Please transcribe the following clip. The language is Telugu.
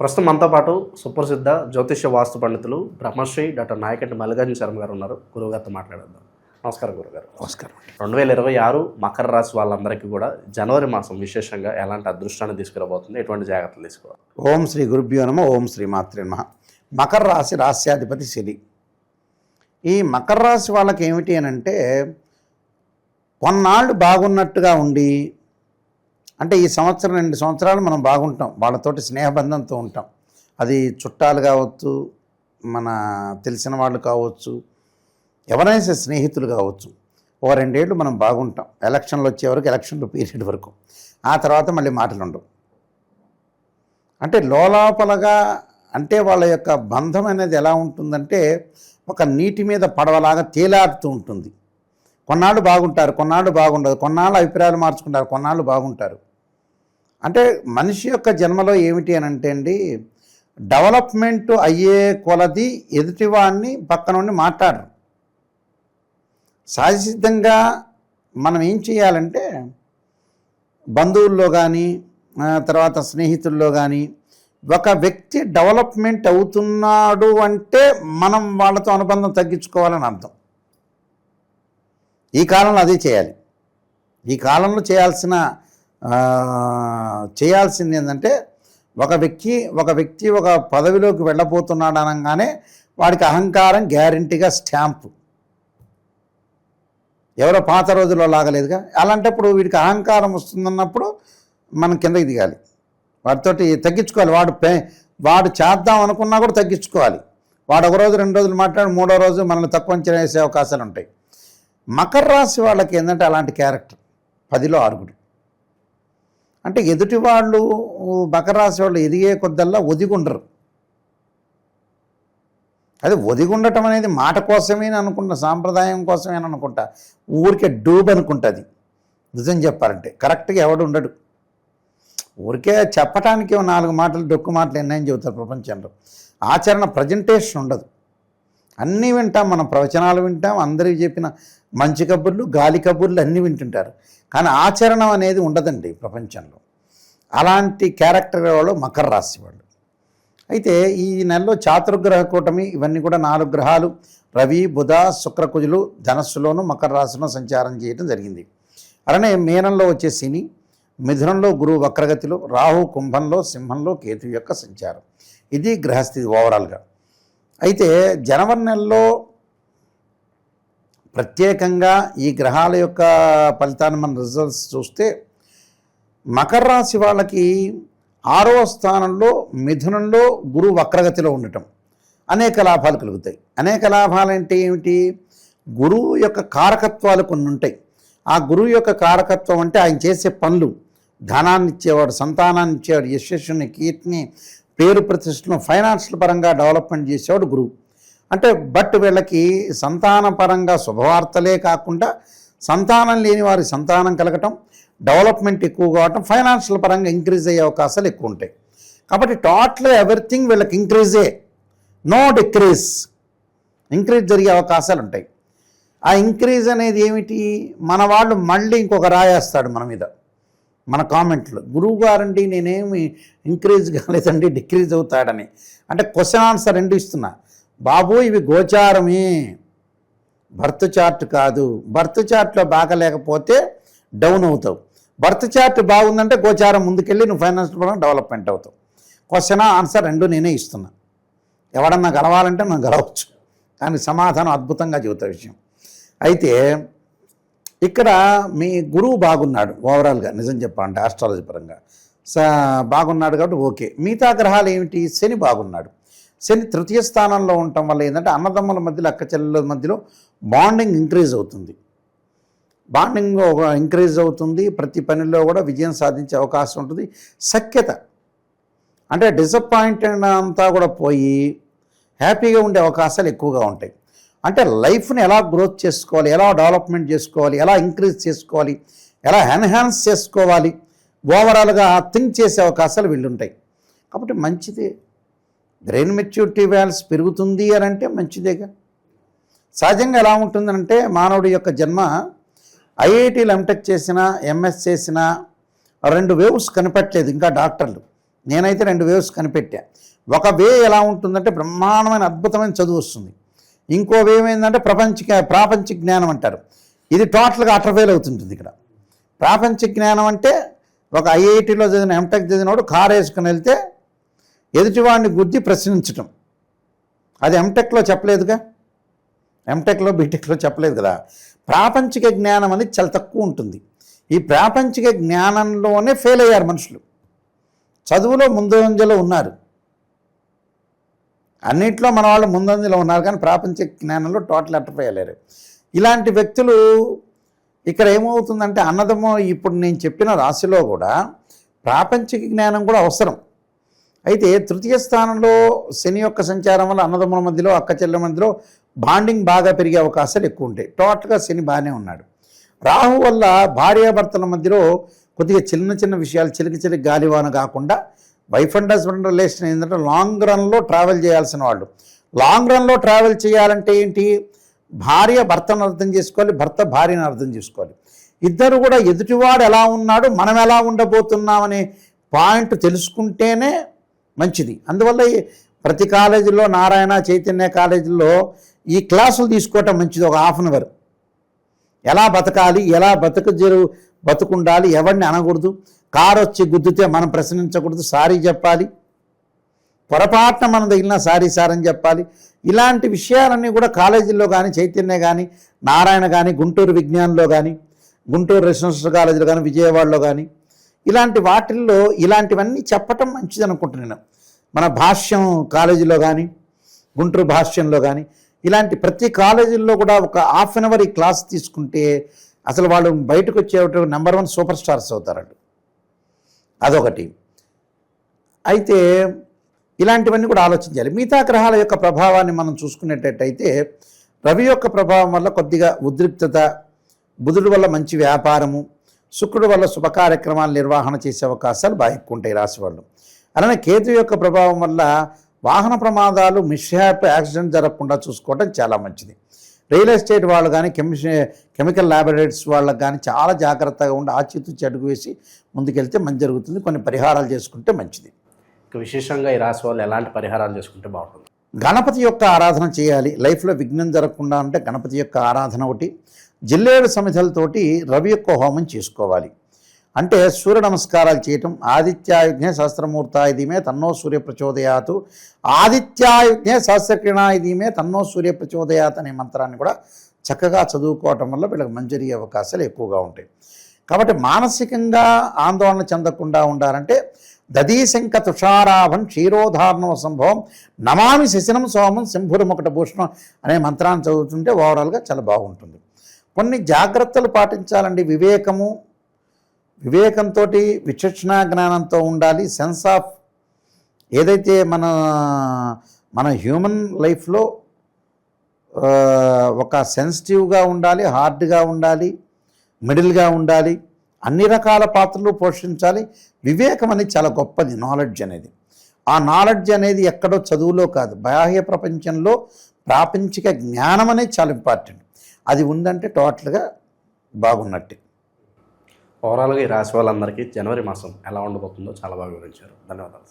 ప్రస్తుతం మనతో పాటు సుప్రసిద్ధ జ్యోతిష్య వాస్తు పండితులు బ్రహ్మశ్రీ డాక్టర్ నాయకటి మల్లికార్జున శర్మ గారు ఉన్నారు. గురువుగారితో మాట్లాడేద్దాం. నమస్కారం గురుగారు నమస్కారం రెండు వేల ఇరవై ఆరు మకర రాశి వాళ్ళందరికీ కూడా జనవరి మాసం విశేషంగా ఎలాంటి అదృష్టాన్ని తీసుకురాబోతుంది? ఎటువంటి జాగ్రత్తలు తీసుకోవాలి? ఓం శ్రీ గురుభ్యో నమ ఓం శ్రీ మాత్రే నమ. మకర రాశి రాశ్యాధిపతి శని. ఈ మకర రాశి వాళ్ళకి ఏమిటి అని అంటే కొన్నాళ్ళు బాగున్నట్టుగా ఉండి అంటే ఈ సంవత్సరం రెండు సంవత్సరాలు మనం బాగుంటాం. వాళ్ళతోటి స్నేహబంధంతో ఉంటాం. అది చుట్టాలు కావచ్చు మన తెలిసిన వాళ్ళు కావచ్చు ఎవరైనా స్నేహితులు కావచ్చు. ఓ రెండేళ్ళు మనం బాగుంటాం. ఎలక్షన్లు వచ్చే వరకు ఎలక్షన్లు పీరియడ్ వరకు. ఆ తర్వాత మళ్ళీ మాటలు ఉండవు అంటే లోలాపలగా అంటే వాళ్ళ యొక్క బంధం అనేది ఎలా ఉంటుందంటే ఒక నీటి మీద పడవలాగా తేలాడుతూ ఉంటుంది. కొన్నాళ్ళు బాగుంటారు కొన్నాళ్ళు బాగుండదు. కొన్నాళ్ళు అభిప్రాయాలు మార్చుకుంటారు కొన్నాళ్ళు బాగుంటారు. అంటే మనిషి యొక్క జన్మలో ఏమిటి అని అంటే అండి డెవలప్మెంట్ అయ్యే కొలది ఎదుటివాడిని పక్కన ఉండి మాట్లాడరు. సహజసిద్ధంగా మనం ఏం చేయాలంటే బంధువుల్లో కానీ తర్వాత స్నేహితుల్లో కానీ ఒక వ్యక్తి డెవలప్మెంట్ అవుతున్నాడు అంటే మనం వాళ్ళతో అనుబంధం తగ్గించుకోవాలని అర్థం. ఈ కాలంలో అదే చేయాలి. ఈ కాలంలో చేయాల్సిన చేయాల్సింది ఏంటంటే ఒక వ్యక్తి ఒక వ్యక్తి ఒక పదవిలోకి వెళ్ళబోతున్నాడు అనగానే వాడికి అహంకారం గ్యారంటీగా స్టాంపు. ఎవరో పాత రోజుల్లో లాగలేదుగా అలాంటప్పుడు వీడికి అహంకారం వస్తుందన్నప్పుడు మనం కిందకి దిగాలి. వాటితోటి తగ్గించుకోవాలి. వాడు పే వాడు చేద్దాం అనుకున్నా కూడా తగ్గించుకోవాలి. వాడు ఒక రోజు రెండు రోజులు మాట్లాడి మూడో రోజు మనల్ని తక్కువ అంచనా వేసే అవకాశాలు ఉంటాయి. మకర రాశి వాళ్ళకి ఏంటంటే అలాంటి క్యారెక్టర్. పదిలో ఆరుగుడు. అంటే ఎదుటి వాళ్ళు బకరాశి వాళ్ళు ఎదిగే కొద్దల్లా ఒదిగుండరు. అది ఒదిగుండటం అనేది మాట కోసమే అనుకుంటా సాంప్రదాయం కోసమే అనుకుంటా ఊరికే డూబ్ అనుకుంటుంది. నిజం చెప్పాలంటే కరెక్ట్గా ఎవడు ఉండడు. ఊరికే చెప్పటానికి నాలుగు మాటలు డొక్కు మాటలు ఎన్నని చెబుతారు ప్రపంచంలో. ఆచరణ ప్రజెంటేషన్ ఉండదు. అన్నీ వింటాం మనం ప్రవచనాలు వింటాం అందరికీ చెప్పిన మంచి కబుర్లు గాలి కబుర్లు అన్నీ వింటుంటారు. కానీ ఆచరణ అనేది ఉండదండి ప్రపంచంలో. అలాంటి క్యారెక్టర్ వాళ్ళు మకర రాశి వాళ్ళు. అయితే ఈ నెలలో చాతుర్గ్రహ కూటమి ఇవన్నీ కూడా నాలుగు గ్రహాలు రవి బుధ శుక్రకుజులు ధనస్సులోను మకర రాశిలో సంచారం చేయడం జరిగింది. అలానే మీనంలో వచ్చే శని మిథునంలో గురువు వక్రగతిలో రాహు కుంభంలో సింహంలో కేతు యొక్క సంచారం. ఇది గ్రహస్థితి ఓవరాల్గా. అయితే జనవరి నెలలో ప్రత్యేకంగా ఈ గ్రహాల యొక్క ఫలితాన్ని మన రిజల్ట్స్ చూస్తే మకర రాశి వాళ్ళకి ఆరో స్థానంలో మిథునంలో గురువు వక్రగతిలో ఉండటం అనేక లాభాలు కలుగుతాయి. అనేక లాభాలు అంటే ఏమిటి? గురువు యొక్క కారకత్వాలు కొన్ని ఉంటాయి. ఆ గురువు యొక్క కారకత్వం అంటే ఆయన చేసే పనులు ధనాన్ని ఇచ్చేవాడు సంతానాన్ని ఇచ్చేవాడు యశస్సుని కీర్తిని పేరు ప్రతిష్టను ఫైనాన్షియల్ పరంగా డెవలప్మెంట్ చేసేవాడు గురువు. అంటే బట్ వీళ్ళకి సంతానపరంగా శుభవార్తలే కాకుండా సంతానం లేని వారి సంతానం కలగటం డెవలప్మెంట్ ఎక్కువ కావటం ఫైనాన్షియల్ పరంగా ఇంక్రీజ్ అయ్యే అవకాశాలు ఎక్కువ ఉంటాయి. కాబట్టి టోటల్ ఎవ్రీథింగ్ వీళ్ళకి ఇంక్రీజే. No decrease. ఇంక్రీజ్ జరిగే అవకాశాలు ఉంటాయి. ఆ ఇంక్రీజ్ అనేది ఏమిటి? మన వాళ్ళు మళ్ళీ ఇంకొక రాయేస్తాడు మన మీద. మన కామెంట్లు. గురువు గారండి నేనేమి ఇంక్రీజ్ కాలేదండి డిక్రీజ్ అవుతాడని. అంటే క్వశ్చన్ ఆన్సర్ రెండు ఇస్తున్నా. బాబు ఇవి గోచారమే. బర్త్ చార్ట్ కాదు. బర్త్ చార్ట్లో బాగలేకపోతే డౌన్ అవుతావు. బర్త్ చార్ట్ బాగుందంటే గోచారం ముందుకెళ్ళి నువ్వు ఫైనాన్షియల్ పరంగా డెవలప్మెంట్ అవుతావు. క్వశ్చన్ ఆన్సర్ రెండు నేనే ఇస్తున్నా. ఎవడన్నా గలవాలంటే మనం గలవచ్చు. కానీ సమాధానం అద్భుతంగా చెబుతా విషయం. అయితే ఇక్కడ మీ గురువు బాగున్నాడు ఓవరాల్గా నిజం చెప్పాలంటే ఆస్ట్రాలజీ పరంగా. స బాగున్నాడు కాబట్టి ఓకే. మిగతా గ్రహాలు ఏమిటి? శని బాగున్నాడు. శని తృతీయ స్థానంలో ఉండటం వల్ల ఏంటంటే అన్నదమ్ముల మధ్యలో అక్క చెల్లెల మధ్యలో బాండింగ్ ఇంక్రీజ్ అవుతుంది. బాండింగ్ ఇంక్రీజ్ అవుతుంది. ప్రతి పనిలో కూడా విజయం సాధించే అవకాశం ఉంటుంది. సఖ్యత. అంటే డిసప్పాయింటెడ్ అంతా కూడా పోయి హ్యాపీగా ఉండే అవకాశాలు ఎక్కువగా ఉంటాయి. అంటే లైఫ్ని ఎలా గ్రోత్ చేసుకోవాలి ఎలా డెవలప్మెంట్ చేసుకోవాలి ఎలా ఇంక్రీజ్ చేసుకోవాలి ఎలా ఎన్హాన్స్ చేసుకోవాలి ఓవరాల్గా థింక్ చేసే అవకాశాలు వీళ్ళుంటాయి. కాబట్టి మంచిది బ్రెయిన్ మెచ్యూరిటీ వాల్యూస్ పెరుగుతుంది అని అంటే మంచిదేగా. సహజంగా ఎలా ఉంటుందంటే మానవుడి యొక్క జన్మ ఐఐటీలు ఎంటెక్ చేసిన ఎంఎస్ చేసిన రెండు వేవ్స్ కనిపెట్టలేదు ఇంకా డాక్టర్లు. నేనైతే రెండు వేవ్స్ కనిపెట్టా. ఒక వే ఎలా ఉంటుందంటే బ్రహ్మాండమైన అద్భుతమైన చదువు వస్తుంది. ఇంకో వేవ్ ఏంటంటే ప్రపంచ ప్రాపంచిక జ్ఞానం అంటారు. ఇది టోటల్గా అటర్ఫెయిల్ అవుతుంటుంది ఇక్కడ. ప్రాపంచిక జ్ఞానం అంటే ఒక ఐఐటీలో చదివిన ఎంటెక్ చదివినోడు కారు వేసుకుని వెళ్తే ఎదుటివాడిని గుద్ది ప్రశ్నించటం. అది ఎంటెక్లో చెప్పలేదుగా? ఎంటెక్లో బీటెక్లో చెప్పలేదు కదా? ప్రాపంచిక జ్ఞానం అనేది చాలా తక్కువ ఉంటుంది. ఈ ప్రాపంచిక జ్ఞానంలోనే ఫెయిల్ అయ్యారు మనుషులు. చదువులో ముందంజలో ఉన్నారు. అన్నిట్లో మన వాళ్ళు ముందంజలో ఉన్నారు కానీ ప్రాపంచిక జ్ఞానంలో టోటల్ అట్టపోయలేరు ఇలాంటి వ్యక్తులు ఇక్కడ ఏమవుతుందంటే అన్నదమ్మ ఇప్పుడు నేను చెప్పిన రాశిలో కూడా ప్రాపంచిక జ్ఞానం కూడా అవసరం. అయితే తృతీయ స్థానంలో శని యొక్క సంచారం వల్ల అన్నదమ్ముల మధ్యలో అక్క చెల్లెల మధ్యలో బాండింగ్ బాగా పెరిగే అవకాశాలు ఎక్కువ ఉంటాయి. టోటల్గా శని బాగానే ఉన్నాడు. రాహు వల్ల భార్యాభర్తల మధ్యలో కొద్దిగా చిన్న చిన్న విషయాలు చిలికి చిలికి గాలివాన కాకుండా వైఫ్ అండ్ హస్బెండ్ రిలేషన్ ఏంటంటే లాంగ్ రన్లో ట్రావెల్ చేయాల్సిన వాళ్ళు. లాంగ్ రన్లో ట్రావెల్ చేయాలంటే ఏంటి? భార్య భర్తను అర్థం చేసుకోవాలి భర్త భార్యను అర్థం చేసుకోవాలి. ఇద్దరు కూడా ఎదుటివాడు ఎలా ఉన్నాడు మనం ఎలా ఉండబోతున్నామనే పాయింట్ తెలుసుకుంటేనే మంచిది. అందువల్ల ప్రతి కాలేజీలో నారాయణ చైతన్య కాలేజీలో ఈ క్లాసులు తీసుకోవటం మంచిది. ఒక హాఫ్ అన్ అవర్. ఎలా బతకాలి? ఎలా బతక జరు బతుకుండాలి? ఎవరిని అనకూడదు? కారు వచ్చి గుద్దితే మనం ప్రశ్నించకూడదు. సారీ చెప్పాలి. పొరపాటున మనం తగిలిన సారీ సార్ అని చెప్పాలి. ఇలాంటి విషయాలన్నీ కూడా కాలేజీల్లో కానీ చైతన్య కానీ నారాయణ కానీ గుంటూరు విజ్ఞానంలో కానీ గుంటూరు రెసిడెన్షియల్ కాలేజీలో కానీ విజయవాడలో కానీ ఇలాంటి వాటిల్లో ఇలాంటివన్నీ చెప్పటం మంచిది అనుకుంటున్నాను మన భాష్యం కాలేజీలో కానీ గుంటూరు భాష్యంలో కానీ ఇలాంటి ప్రతి కాలేజీల్లో కూడా ఒక హాఫ్ అన్ అవర్ ఈ క్లాస్ తీసుకుంటే అసలు వాళ్ళు బయటకు వచ్చే నెంబర్ వన్ సూపర్ స్టార్స్ అవుతారండి. అదొకటి. అయితే ఇలాంటివన్నీ కూడా ఆలోచించాలి. మిగతా గ్రహాల యొక్క ప్రభావాన్ని మనం చూసుకునేటట్టయితే రవి యొక్క ప్రభావం వల్ల కొద్దిగా ఉద్రిక్తత బుధుడు వల్ల మంచి వ్యాపారము శుక్రుడు వల్ల శుభ కార్యక్రమాలు నిర్వహణ చేసే అవకాశాలు బాగా ఎక్కువ ఉంటాయి రాశి వాళ్ళు అలానే కేతు యొక్క ప్రభావం వల్ల వాహన ప్రమాదాలు మిస్హ్యాప్ యాక్సిడెంట్ జరగకుండా చూసుకోవడం చాలా మంచిది. రియల్ ఎస్టేట్ వాళ్ళు కానీ కెమి కెమికల్ ల్యాబొరేటరీస్ వాళ్ళకి కానీ చాలా జాగ్రత్తగా ఉండి ఆచితూచి అడుగు వేసి ముందుకెళ్తే మంచి జరుగుతుంది. కొన్ని పరిహారాలు చేసుకుంటే మంచిది. ఇక విశేషంగా ఈ రాశి వాళ్ళు ఎలాంటి పరిహారాలు చేసుకుంటే బాగుంటుంది? గణపతి యొక్క ఆరాధన చేయాలి. లైఫ్లో విఘ్నం జరగకుండా అంటే గణపతి యొక్క ఆరాధన ఒకటి. జిల్లేడు సమిధలతోటి రవి యొక్క హోమం చేసుకోవాలి. అంటే సూర్య నమస్కారాలు చేయటం ఆదిత్యాయుజ్ఞే సహస్రమూర్తాయుధీమే తన్నో సూర్య ప్రచోదయాతు ఆదిత్యాయుజ్ఞే సహస్రకిరణాయుధీమే తన్నో సూర్య ప్రచోదయాత్ అనే మంత్రాన్ని కూడా చక్కగా చదువుకోవటం వల్ల వీళ్ళకి మంచి అవకాశాలు ఎక్కువగా ఉంటాయి. కాబట్టి మానసికంగా ఆందోళన చెందకుండా ఉండాలంటే దదీశంక తుషారాభం క్షీరోధారణవ సంభవం నమామి శశినం సోమం శంభురముకట భూషణం అనే మంత్రాన్ని చదువుతుంటే ఓవరాల్గా చాలా బాగుంటుంది. కొన్ని జాగ్రత్తలు పాటించాలండి. వివేకము వివేకంతో విచక్షణ జ్ఞానంతో ఉండాలి. సెన్స్ ఆఫ్ ఏదైతే మన మన హ్యూమన్ లైఫ్లో ఒక సెన్సిటివ్గా ఉండాలి హార్డ్గా ఉండాలి మిడిల్గా ఉండాలి అన్ని రకాల పాత్రలు పోషించాలి. వివేకం అనేది చాలా గొప్పది నాలెడ్జ్ అనేది. ఆ నాలెడ్జ్ అనేది ఎక్కడో చదువులో కాదు బాహ్య ప్రపంచంలో ప్రాపంచిక జ్ఞానం అనేది చాలా ఇంపార్టెంట్. అది ఉందంటే టోటల్గా బాగున్నట్టే. ఓవరాల్గా ఈ రాశి వాళ్ళందరికీ జనవరి మాసం ఎలా ఉండబోతుందో చాలా బాగా వివరించారు. ధన్యవాదాలు